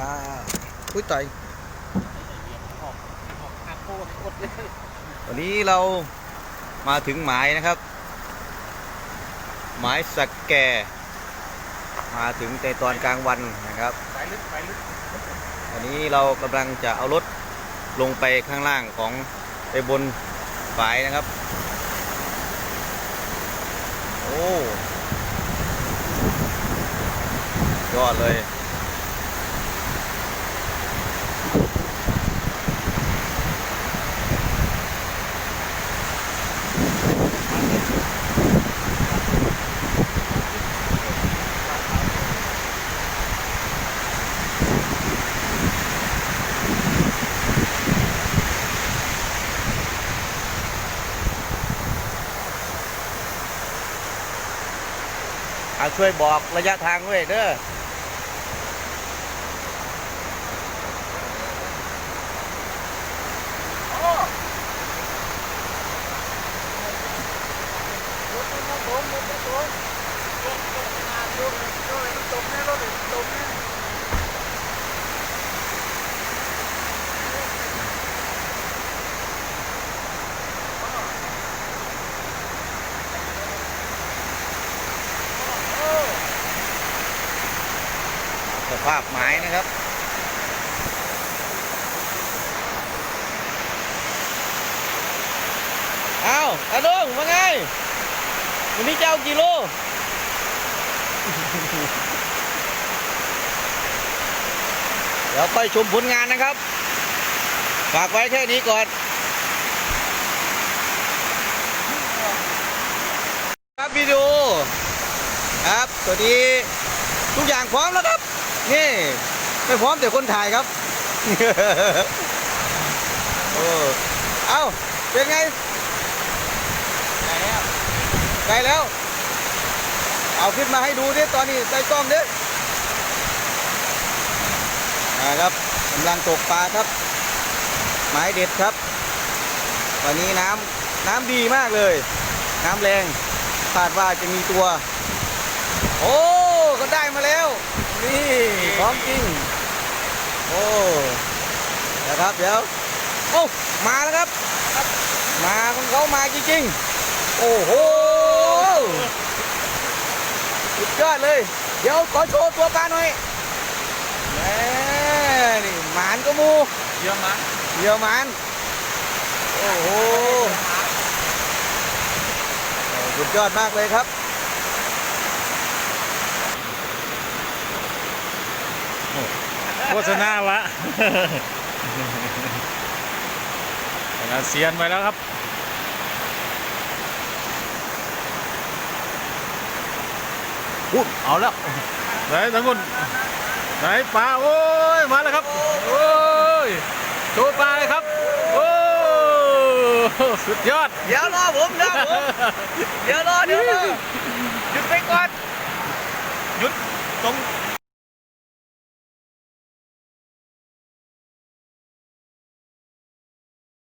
อ่าอุ้ยต่อยวันนี้เรามาถึงหมายนะครับ หมายสักแก่ มาถึงในตอนกลางวันนะครับสายลึกสายลึกวันนี้เรากำลังจะเอารถลงไปข้างล่างของไปบนฝายนะครับ โอ้ยอดเลย อาช่วยบอกระยะทางด้วยเด้อรถมันมาผมรถมันผมรถมันตกแน่รถมันตกแน่โอ้ สภาพไม้นะครับเอาตาดงว่าไง วันนี้จะเอากี่โลเดี๋ยวค่อยชมผลงานนะครับ ฝากไว้แค่นี้ก่อน ครับวิดีโอครับตัวนี้ทุกอย่างพร้อมแล้วครับ นี่ไม่พร้อมแต่คนถ่ายครับโอ้เอาเป็นไงได้แล้วไกลแล้ว เอาขึ้นมาให้ดูดิตอนนี้ใส่กล้องดินะครับกำลังตกปลาครับ หมายเด็ดครับ วันนี้น้ำน้ำดีมากเลย น้ำแรงคาดว่าจะมีตัว โอ้ก็ได้มาแล้ว นี่ พร้อมจริง โอ้นะครับเดี๋ยวโอ้มาแล้วครับ มาของเขามาจริงๆ โอ้โหสุดยอดเลย เดี๋ยวขอโชว์ตัวปลาหน่อยแหมนี่หมานก็มูเยอะมั้ยเดี๋ยวหมานโอ้โหสุดยอดมากเลยครับ โฆษณาวะงานเซียนไปแล้วครับพูดเอาแล้วไหนทั้งคนไหนปลาโอ้ยมาแล้วครับโอ้ยโชว์ปลาเลยครับโอ้สุดยอดเดี๋ยวรอผมนะผมเดี๋ยวรอเดี๋ยวรอหยุดไปก่อนหยุดตรง